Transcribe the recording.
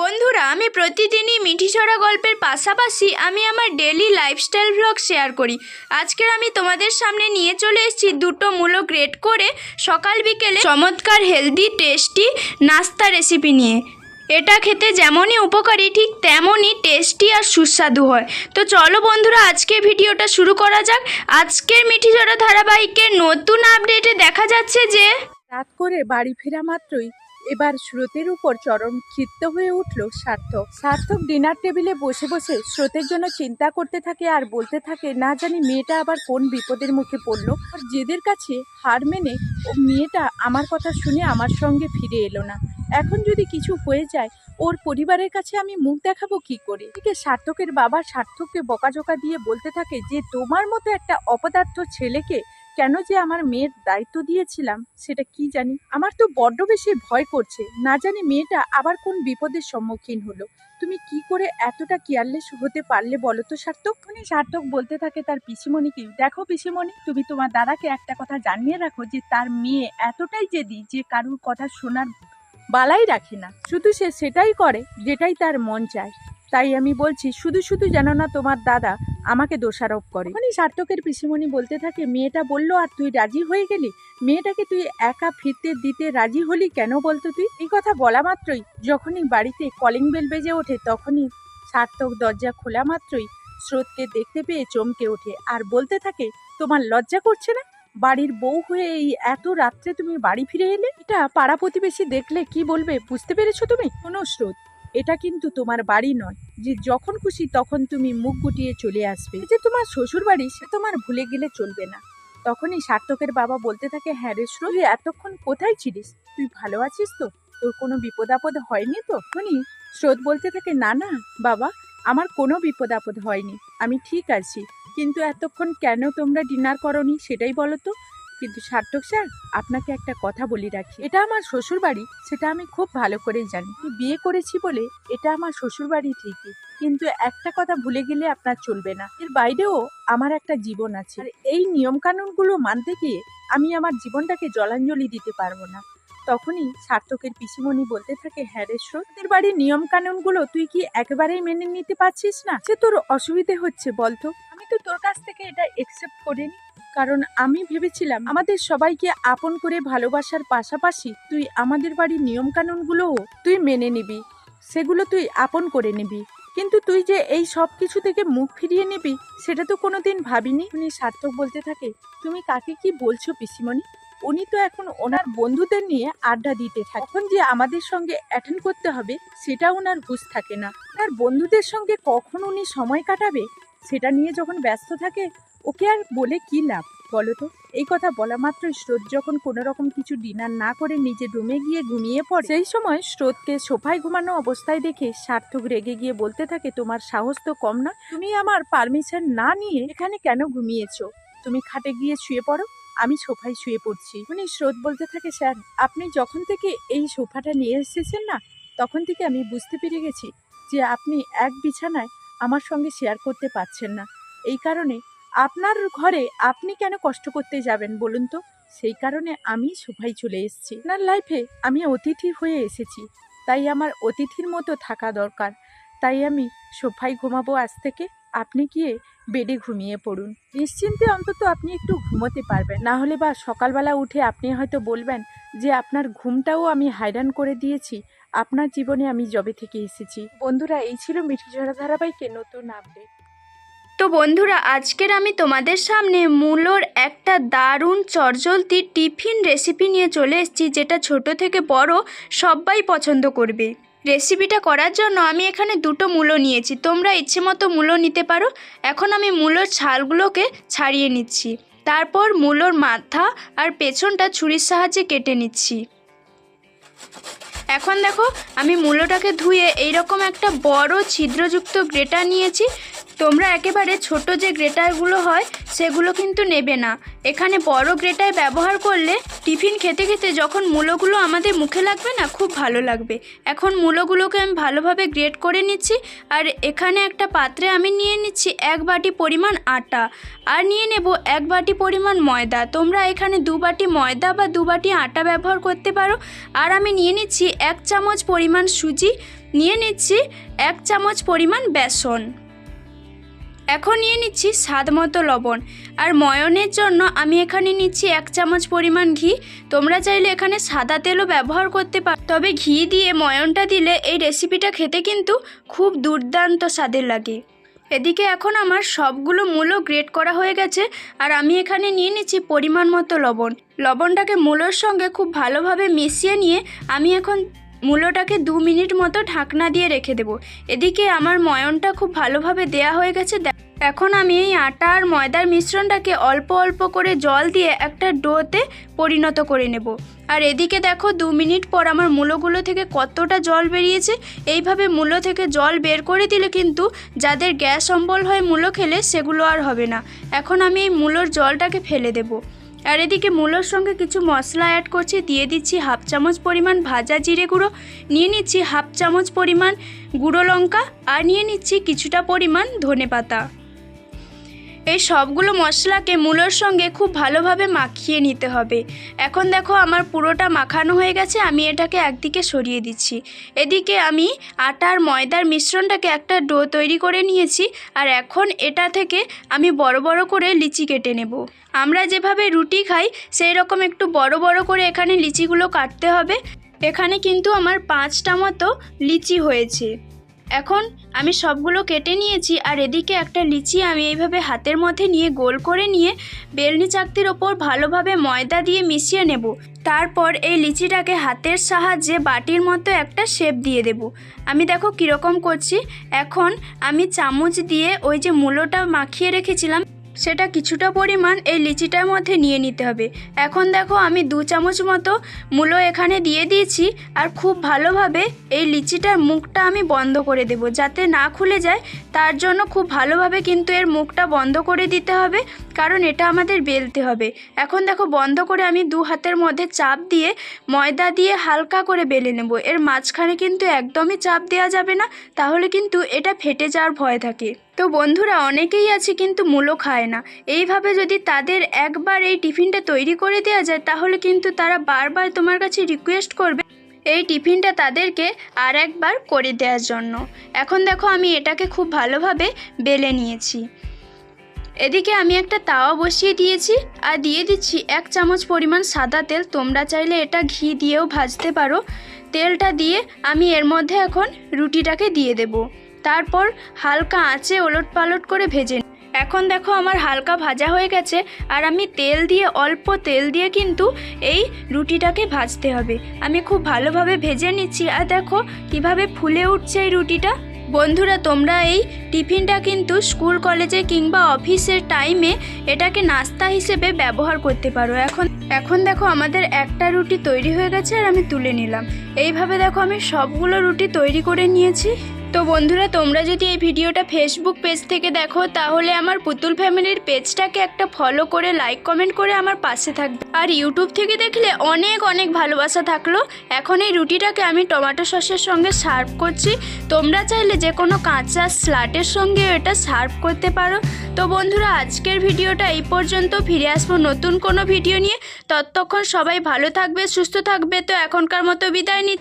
বন্ধুরা, আমি প্রতিদিনই মিঠি ছড়া গল্পের পাশাপাশি আমি আমার ডেলি লাইফস্টাইল ব্লগ শেয়ার করি। আজকের আমি তোমাদের সামনে নিয়ে চলে এসেছি দুটো মূলো গ্রেট করে সকাল বিকেলে চমৎকার হেলদি টেস্টি নাস্তা রেসিপি নিয়ে। এটা খেতে যেমনই উপকারী, ঠিক তেমনই টেস্টি আর সুস্বাদু হয়। তো চলো বন্ধুরা, আজকে ভিডিওটা শুরু করা যাক। আজকের মিঠি ছড়া ধারাবাহিকের নতুন আপডেটে দেখা যাচ্ছে যে রাত করে বাড়ি ফেরা মাত্রই এবার স্রোতের উপর চরম ক্ষিপ্ত হয়ে উঠল সার্থক। সার্থক ডিনার টেবিলে বসে বসে স্রোতের জন্য চিন্তা করতে থাকে আর বলতে থাকে, না জানি মেয়েটা আবার কোন বিপদের মুখে পড়ল। আর জেদের কাছে হার মেনে ও মেয়েটা আমার কথা শুনে আমার সঙ্গে ফিরে এলো না। এখন যদি কিছু হয়ে যায়, ওর পরিবারের কাছে আমি মুখ দেখাবো কি করে? এদিকে সার্থকের বাবা সার্থককে বকাঝোকা দিয়ে বলতে থাকে যে, তোমার মতো একটা অপদার্থ ছেলেকে কেন যে আমার মেয়ের দায়িত্ব দিয়েছিলাম, সেটা কি জানি? আমার তো বড্ড বেশি ভয় করছে। না জানি মেয়েটা আবার কোন বিপদের সম্মুখীন হলো। তুমি কি করে এতটা কেয়ারলেস হতে পারলে বলো তো, সার্থক? মানে সার্থক বলতে থাকে তার পিসিমণিকে দেখো পিসিমণি, তুমি তোমার দাদাকে একটা কথা জানিয়ে রাখো যে তার মেয়ে এতটাই জেদি যে কারুর কথা শোনার বালাই রাখে না। শুধু সে সেটাই করে যেটাই তার মন চায়। তাই আমি বলছি, শুধু শুধু যেন না তোমার দাদা আমাকে দোষারোপ করে। মানে সার্থকের পিসিমণি বলতে থাকে, মেয়েটা বলল আর তুই রাজি হয়ে গেলি? মেয়েটাকে তুই একা ফিরতে দিতে রাজি হলি কেন বলতো তুই? এই কথা বলা মাত্রই যখনই বাড়িতে কলিং বেল বেজে ওঠে, তখনই সার্থক দরজা খোলা মাত্রই স্রোতকে দেখতে পেয়ে চমকে ওঠে। আর বলতে থাকে, তোমার লজ্জা করছে না? বাড়ির বউ হয়ে এই এত রাত্রে তুমি বাড়ি ফিরে এলে? এটা পাড়া প্রতিবেশী দেখলে কি বলবে? বুঝতে পেরেছ তুমি? কোনো স্রোত। এটা কিন্তু তোমার বাড়ি নয়। যে যখন খুশি তখন তুমি মুখ গুটিয়ে চলে আসবে। যে তোমার শ্বশুর বাড়ি সে তোমার ভুলে গেলে চলবে না। তখনই সার্থকের বাবা বলতে থাকে হ্যাঁ রে তুই এতক্ষণ কোথায় ছিলিস? তুই ভালো আছিস তো? তোর কোনো বিপদ আপদ হয়নি তো? শুনি স্রোত বলতে থাকে, না না, বাবা আমার কোনো বিপদ আপদ হয়নি, আমি ঠিক আছি। কিন্তু এতক্ষণ কেন তোমরা ডিনার করনি সেটাই বলো তো? কিন্তু সার্থক স্যার, আপনাকে একটা কথা বলি রাখি। এটা আমার শ্বশুর বাড়ি সেটা আমি খুব ভালো করেই জানি। বিয়ে করেছি বলে এটা আমার শ্বশুর বাড়ি ঠিকই। কিন্তু একটা কথা ভুলে গেলে আপনার চলবে না। এর বাইরেও আমার একটা জীবন আছে। আর এই নিয়ম কানুনগুলো মানতে গিয়ে আমি আমার জীবনটাকে জলাঞ্জলি দিতে পারব না। তখনই সার্থকের পিসিমণি বলতে থাকে হ্যাঁ রে তোদের বাড়ির নিয়ম কানুনগুলো তুই কি একেবারেই মেনে নিতে পারছিস না? যে তোর অসুবিধে হচ্ছে বলতো আমি তো তোর কাছ থেকে এটা একসেপ্ট করিনি, কারণ আমি ভেবেছিলাম আমাদের সবাইকে আপন করে ভালোবাসার পাশাপাশি তুই আমাদের বাড়ির নিয়ম কানুনগুলোও তুই মেনে নিবি, সেগুলো তুই আপন করে নিবি। কিন্তু তুই যে এই সব কিছু থেকে মুখ ফিরিয়ে নিবি, সেটা তো কোনোদিন ভাবিনি? উনি সার্থক বলতে থাকে, তুমি কাকে কি বলছো পিসিমণি? উনি তো এখন ওনার বন্ধুদের নিয়ে আড্ডা দিতে থাকে। এখন যে আমাদের সঙ্গে অ্যাটেন্ড করতে হবে, সেটা ওনার হুঁশ থাকে না। তার বন্ধুদের সঙ্গে কখন উনি সময় কাটাবে, সেটা নিয়ে যখন ব্যস্ত থাকে, ওকে আর বলে কি লাভ, বলো তো? এই কথা বলা মাত্রই স্রোত যখন কোনো রকম কিছু ডিনার না করে নিজের রুমে গিয়ে ঘুমিয়ে পড়ে, সেই সময় স্রোতকে সোফায় ঘুমানো অবস্থায় দেখে সার্থক রেগে গিয়ে বলতে থাকে, তোমার সাহস তো কম না তুমি আমার পারমিশন না নিয়ে এখানে কেন ঘুমিয়েছো? তুমি খাটে গিয়ে শুয়ে পড়ো। আমি সোফায় শুয়ে পড়ছি। উনি স্রোত বলতে থাকে, স্যার, আপনি যখন থেকে এই সোফাটা নিয়ে এসেছেন না, তখন থেকে আমি বুঝতে পেরে গেছি যে আপনি এক বিছানায় আমার সঙ্গে শেয়ার করতে পারছেন না। এই কারণে আপনার ঘরে আপনি কেন কষ্ট করতে যাবেন বলুন তো? সেই কারণে আমি সোফায় চলে এসেছি। আপনার লাইফে আমি অতিথি হয়ে এসেছি। তাই আমার অতিথির মতো থাকা দরকার। তাই আমি সোফায় ঘুমাবো আজ থেকে। আপনি গিয়ে বেডে ঘুমিয়ে পড়ুন। নিশ্চিন্তে অন্তত আপনি একটু ঘুমোতে পারবেন। না হলে বা সকালবেলা উঠে আপনি হয়তো বলবেন যে, আপনার ঘুমটাও আমি হাইরান করে দিয়েছি। আপনার জীবনে আমি জবে থেকে এসেছি। বন্ধুরা, এই ছিল মিঠি ঝরা ধারাবাহিকের নতুন আপডেট। তো বন্ধুরা, আজকের আমি তোমাদের সামনে মূলোর একটা দারুণ চটজলতি টিফিন রেসিপি নিয়ে চলে এসেছি, যেটা ছোট থেকে বড় সবাই পছন্দ করবে। রেসিপিটা করার জন্য আমি এখানে দুটো মূলো নিয়েছি। তোমরা ইচ্ছে মতো মূলো নিতে পারো। এখন আমি মূলোর ছালগুলোকে ছাড়িয়ে নিচ্ছি। তারপর মূলোর মাথা আর পেছনটা ছুরির সাহায্যে কেটে নিচ্ছি। এখন দেখো, আমি মূলোটাকে ধুয়ে এইরকম একটা বড় ছিদ্রযুক্ত গ্রেটার নিয়েছি। তোমরা একেবারে ছোট যে গ্রেটারগুলো হয়, সেগুলো কিন্তু নেবে না। এখানে বড় গ্রেটার ব্যবহার করলে টিফিন খেতে খেতে যখন মূলোগুলো আমাদের মুখে লাগবে না, খুব ভালো লাগবে। এখন মূলোগুলোকে আমি ভালোভাবে গ্রেট করে নিচ্ছি, আর এখানে একটা পাত্রে আমি নিয়ে নিচ্ছি এক বাটি পরিমাণ আটা। আর নিয়ে নেব এক বাটি পরিমাণ ময়দা। তোমরা এখানে দু বাটি ময়দা বা দু বাটি আটা ব্যবহার করতে পারো। আর আমি নিয়ে নিচ্ছি এক চামচ পরিমাণ সুজি, নিয়ে নিচ্ছি এক চামচ পরিমাণ বেসন। এখন নিয়ে নিচ্ছি স্বাদ মতো লবণ। আর ময়নের জন্য আমি এখানে নিচ্ছি এক চামচ পরিমাণ ঘি। তোমরা চাইলে এখানে সাদা তেলও ব্যবহার করতে পারো তবে ঘি দিয়ে ময়নটা দিলে এই রেসিপিটা খেতে কিন্তু খুব দুর্দান্ত স্বাদের লাগে। এদিকে এখন আমার সবগুলো মূলো গ্রেট করা হয়ে গেছে, আর আমি এখানে নিয়ে নিচ্ছি পরিমাণ মতো লবণ। লবণটাকে মূলোর সঙ্গে খুব ভালোভাবে মিশিয়ে নিয়ে আমি এখন মূলোটাকে দু মিনিট মতো ঢাকনা দিয়ে রেখে দেবো। এদিকে আমার ময়নটা খুব ভালোভাবে দেয়া হয়ে গেছে এখন আমি এই আটা আর ময়দার মিশ্রণটাকে অল্প অল্প করে জল দিয়ে একটা ডোতে পরিণত করে নেব। আর এদিকে দেখো দু মিনিট পর আমার মূলোগুলো থেকে কতটা জল বেরিয়েছে। এইভাবে মূলো থেকে জল বের করে দিলে কিন্তু যাদের গ্যাস অম্বল হয় মূলো খেলে সেগুলো আর হবে না। এখন আমি এই মূলোর জলটাকে ফেলে দেবো। আর এদিকে মূলোর সঙ্গে কিছু মশলা অ্যাড করছি, দিয়ে দিচ্ছি হাফ চামচ পরিমাণ ভাজা জিরে গুঁড়ো, নিয়ে নিচ্ছি হাফ চামচ পরিমাণ গুঁড়ো লঙ্কা, আর নিয়ে নিচ্ছি কিছুটা পরিমাণ ধনে পাতা এই সবগুলো মশলাকে মূলোর সঙ্গে খুব ভালোভাবে মাখিয়ে নিতে হবে। এখন দেখো আমার পুরোটা মাখানো হয়ে গেছে, আমি এটাকে একদিকে সরিয়ে দিচ্ছি। এদিকে আমি আটার ময়দার মিশ্রণটাকে একটা ডো তৈরি করে নিয়েছি আর এখন এটা থেকে আমি বড় বড় করে লিচি কেটে নেব। আমরা যেভাবে রুটি খাই, সেই রকম একটু বড় বড় করে এখানে লিচিগুলো কাটতে হবে। এখানে কিন্তু আমার পাঁচটা মতো লিচি হয়েছে। এখন আমি সবগুলো কেটে নিয়েছি আর এদিকে একটা লিচি আমি এইভাবে হাতের মধ্যে নিয়ে গোল করে নিয়ে বেলনি চাকতির ওপর ভালোভাবে ময়দা দিয়ে মিশিয়ে নেব। তারপর এই লিচিটাকে হাতের সাহায্যে বাটির মতো একটা শেপ দিয়ে দেব। আমি দেখো কীরকম করছি। এখন আমি চামচ দিয়ে ওই যে মূলোটা মাখিয়ে রেখেছিলাম সেটা কিছুটা পরিমাণ এই লিচিটার মধ্যে নিয়ে নিতে হবে। এখন দেখো আমি দু চামচ মতো মূলো এখানে দিয়ে দিয়েছি আর খুব ভালোভাবে এই লিচিটার মুখটা আমি বন্ধ করে দেব যাতে না খুলে যায় তার জন্য খুব ভালোভাবে কিন্তু এর মুখটা বন্ধ করে দিতে হবে, কারণ এটা আমাদের বেলতে হবে। এখন দেখো, বন্ধ করে আমি দু হাতের মধ্যে চাপ দিয়ে ময়দা দিয়ে হালকা করে বেলে নেব। এর মাঝখানে কিন্তু একদমই চাপ দেওয়া যাবে না, তাহলে কিন্তু এটা ফেটে যাওয়ার ভয় থাকে। তো বন্ধুরা, অনেকেই আছে কিন্তু মূলো খায় না। এইভাবে যদি তাদের একবার এই টিফিনটা তৈরি করে দেওয়া যায়, তাহলে কিন্তু তারা বারবার তোমার কাছে রিকোয়েস্ট করবে এই টিফিনটা তাদেরকে আর একবার করে দেওয়ার জন্য। এখন দেখো আমি এটাকে খুব ভালোভাবে বেলে নিয়েছি। এদিকে আমি একটা তাওয়া বসিয়ে দিয়েছি আর দিয়ে দিচ্ছি এক চামচ পরিমাণ সাদা তেল। তোমরা চাইলে এটা ঘি দিয়েও ভাজতে পারো। তেলটা দিয়ে আমি এর মধ্যে এখন রুটিটাকে দিয়ে দেব। তারপর হালকা আঁচে ওলট পালট করে ভেজে। এখন দেখো আমার হালকা ভাজা হয়ে গেছে আর আমি তেল দিয়ে, অল্প তেল দিয়ে কিন্তু এই রুটিটাকে ভাজতে হবে। আমি খুব ভালোভাবে ভেজে নিচ্ছি আর দেখো কীভাবে ফুলে উঠছে এই রুটিটা। বন্ধুরা, তোমরা এই টিফিনটা কিন্তু স্কুল, কলেজে কিংবা অফিসের টাইমে এটাকে নাস্তা হিসেবে ব্যবহার করতে পারো। এখন এখন দেখো আমাদের একটা রুটি তৈরি হয়ে গেছে আর আমি তুলে নিলাম। এইভাবে দেখো আমি সবগুলো রুটি তৈরি করে নিয়েছি। তো বন্ধুরা, তোমরা যদি এই ভিডিওটা ফেসবুক পেজ থেকে দেখো, তাহলে আমার পুতুল ফ্যামিলির পেজটাকে একটা ফলো করে লাইক কমেন্ট করে আমার পাশে থাকবে। আর ইউটিউব থেকে দেখলে অনেক অনেক ভালোবাসা থাকল। এখন এই রুটিটাকে আমি টমেটো সসের সঙ্গে সার্ভ করছি। তোমরা চাইলে যে কোনো কাঁচা স্লাটের সঙ্গে এটা সার্ভ করতে পারো। তো বন্ধুরা, আজকের ভিডিওটা এই পর্যন্ত। ফিরে আসব নতুন কোনো ভিডিও নিয়ে। ততক্ষণ সবাই ভালো থাকবে, সুস্থ থাকবে। তো এখনকার মতো বিদায় নিচ্ছি।